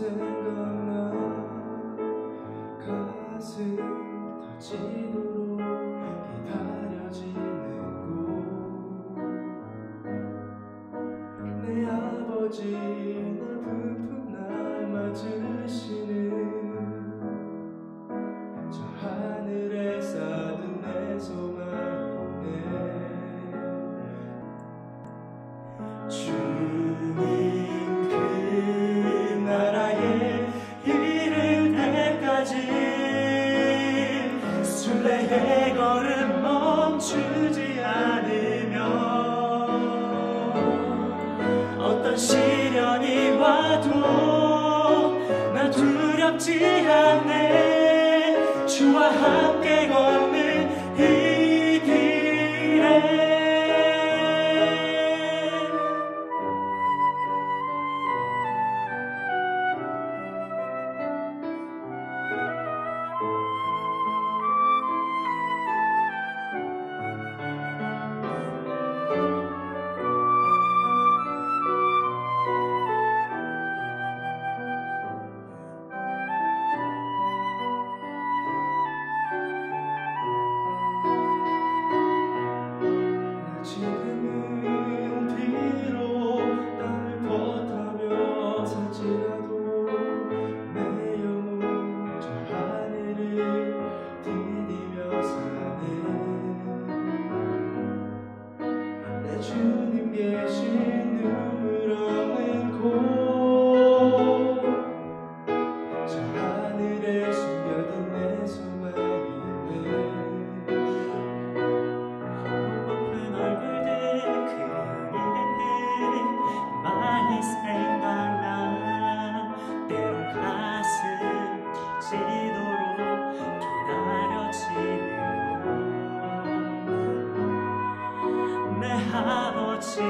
생각나 가슴 터지도록 기다려지는 곳 내 아버지 날 푹푹 날 맞으시는 멈추지 않으면 어떤 시련이 와도 나 두렵지 않네. 주와 함께 걸 주님 계시 see.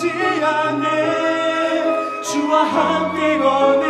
오지 않네 주와 함께 걷는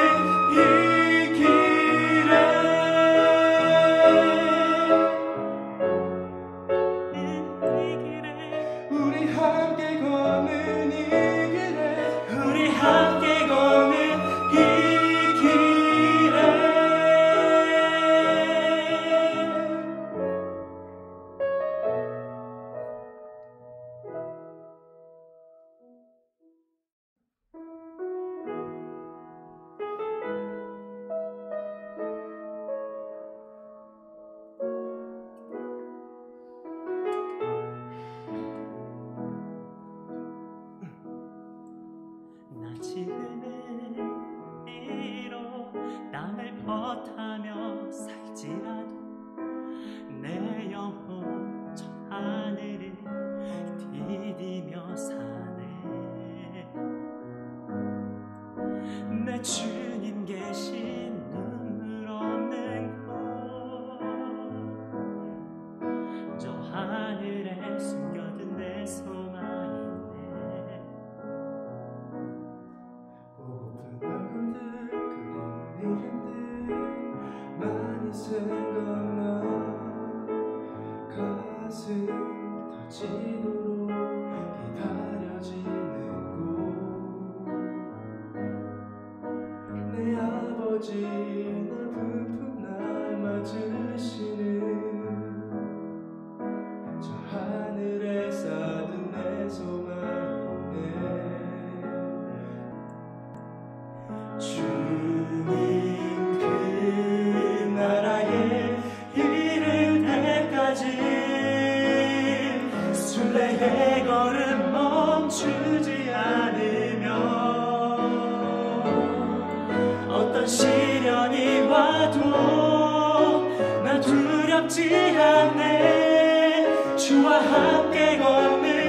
주님 계시는 없는 곳 저 하늘에 숨겨둔 내 소망인데. 보고픈 얼굴들 그리운 이름들 많이 생각나 가슴 터지도록 내 아버지 날 푹푹 남아주시는 저 하늘에 사든 내 소망이네 주 지 않네. 주와 함께 걷는